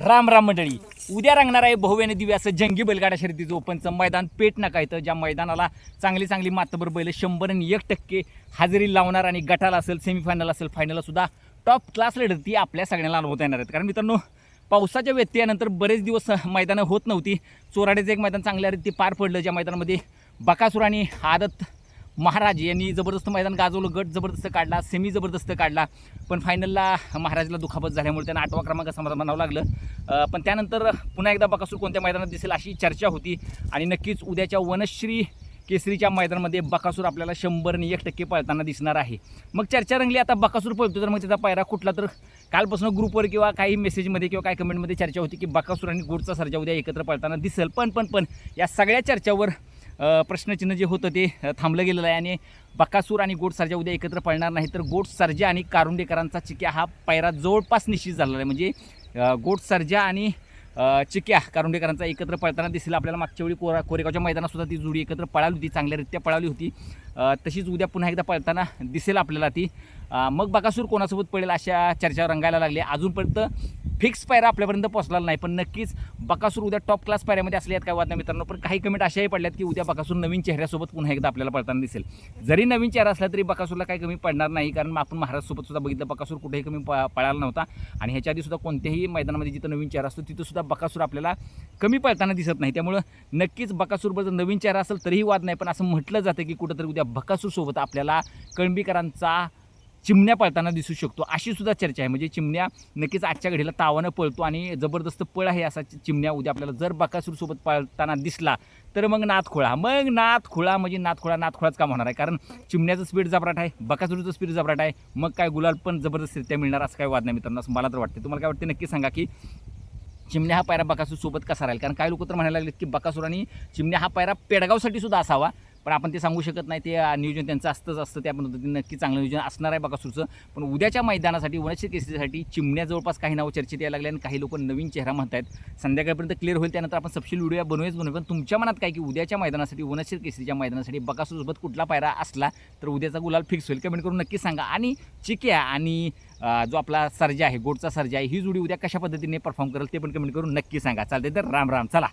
राम राम मंडळी. उद्या रंगणार आहे बहुव्याने दिव्या असं जंगी बैलगाडा शर्यतीचं ओपनचं मैदान. पेट नका इथं. ज्या मैदानाला चांगली चांगली मातबर बैल शंभर आणि एक टक्के हजेरी लावणार आणि गटाला असेल सेमीफायनल असेल फायनलला सुद्धा टॉप क्लास लढती आपल्या सगळ्यांना अनुभवता येणार आहेत. कारण मित्रांनो पावसाच्या व्यत्ययानंतर बरेच दिवस मैदानं होत नव्हती. चोराड्याचं एक मैदान चांगल्या रीती पार पडलं ज्या मैदानामध्ये बकासूर आणि आदत महाराज यांनी जबरदस्त मैदान गाजवलं गट जबरदस्त काढला सेमी जबरदस्त काढला. पण फायनलला महाराजला दुखापत झाल्यामुळे त्यांना आठवा क्रमांक समाधान म्हणावं लागलं. पण त्यानंतर पुन्हा एकदा बकासूर कोणत्या मैदानात दिसेल अशी चर्चा होती. आणि नक्कीच उद्याच्या वनश्री केसरीच्या मैदानामध्ये बकासूर आपल्याला शंभरने एक टक्के पळताना दिसणार आहे. मग चर्चा रंगली आता बकासूर पळतो तर मग त्याचा पायरा कुठला? तर कालपासून ग्रुपवर किंवा काही मेसेजमध्ये किंवा काही कमेंटमध्ये चर्चा होती की बकासूर आणि गुडचा सर्जा उद्या एकत्र पळताना दिसेल. पण पण पण या सगळ्या चर्चावर प्रश्नचिन्ह जे होतं ते थांबलं गेलेलं आहे आणि बकासूर आणि गोड सर्जा उद्या एकत्र पळणार नाही. तर गोड सर्जा आणि कारुंडेकरांचा चिक्या हा पायरा जवळपास निश्चित झालेला आहे. म्हणजे अ, गोड आणि चिक्या कारुंडेकरांचा एकत्र पळताना दिसेल. आपल्याला मागच्या वेळी कोरा कोरेगावच्या मैदानातसुद्धा ती जोडी एकत्र पळाली होती चांगल्यारीत्या पळाली होती. तशीच उद्या पुन्हा एकदा पळताना दिसेल आपल्याला ती. मग बकासूर कोणासोबत पडेल अशा चर्चा रंगायला लागली. अजूनपर्यंत फिक्स पायरा आपल्यापर्यंत पोहोचलेला नाही पण नक्कीच बकासूर उद्या टॉप क्लास पायऱ्यामध्ये असले आहेत काय वाद नाही मित्रांनो? पण काही कमेंट अशाही पडल्यात की उद्या बकासूर नवीन चेहऱ्यासोबत पुन्हा एकदा आपल्याला पडताना दिसेल. जरी नवीन चेहरा असला तरी बकासूरला काही कमी पडणार नाही कारण आपण महाराष्ट्रसोबत सुद्धा बघितलं बकासूर कुठेही कमी प पळाला नव्हता. आणि ह्याच्या आधी सुद्धा कोणत्याही मैदानामध्ये जिथं नवीन चेहरा असतो तिथं सुद्धा बकासूर आपल्याला कमी पळताना दिसत नाही. त्यामुळं नक्कीच बकासूरवर जर नवीन चेहरा असेल तरीही वाद नाही. पण असं म्हटलं जातं की कुठंतरी उद्या बकासूरसोबत आपल्याला कळंबीकरांचा चिमण्या पळताना दिसू शकतो. अशी सुद्धा चर्चा आहे. म्हणजे चिमण्या नक्कीच आजच्या घडीला तावानं पळतो आणि जबरदस्त पळ आहे असा चिमण्या उद्या आपल्याला जर बकासूरसोबत पळताना दिसला तर मग नाथखोळा. मग नाथखोळा म्हणजे नाथखोळा नाथखोळाच काम होणार आहे. कारण चिमण्याचं स्पीड जबराट आहे बकासूरचं स्पीड जबराट आहे. मग काय गुलाल पण जबरदस्तरित्या मिळणार असं काय वाद नाही मित्रांनो असं मला तर वाटते तुम्हाला काय वाटते नक्की सांगा की चिमण्या हा पायरा बकासूर सोबत कसा राहील? कारण काही लोक तर म्हणायला लागले की बकासूर आणि चिमण्या हा पायरा पेडगावसाठी सुद्धा असावा. पण आपण ते सांगू शकत नाही ते नियोजन त्यांचं असतंच असतं त्या पद्धतीने नक्की चांगलं नियोजन असणार आहे बकासूरचं पण उद्याच्या मैदानासाठी वनश्री केसरीसाठी चिमण्या जवळपास काही नावं चर्चेत यायला लागले आणि काही लोक नवीन चेहरा म्हणत आहेत. संध्याकाळपर्यंत क्लिअर होईल त्यानंतर आपण सपशील व्हिडिओ बनवूच बनवू पण तुमच्या मनात काय की उद्याच्या मैदानासाठी वनश्री केसरीच्या मैदानासाठी बकासूरसोबत कुठला पायरा असला तर उद्याचा गुलाल फिक्स होईल. कमेंट करून नक्की सांगा. आणि चिक्या आणि जो आपला सर्जा आहे गोडचा सर्जा आहे ही जोडी उद्या कशा पद्धतीने परफॉर्म करेल ते पण कमेंट करून नक्की सांगा. चालते तर राम राम. चला.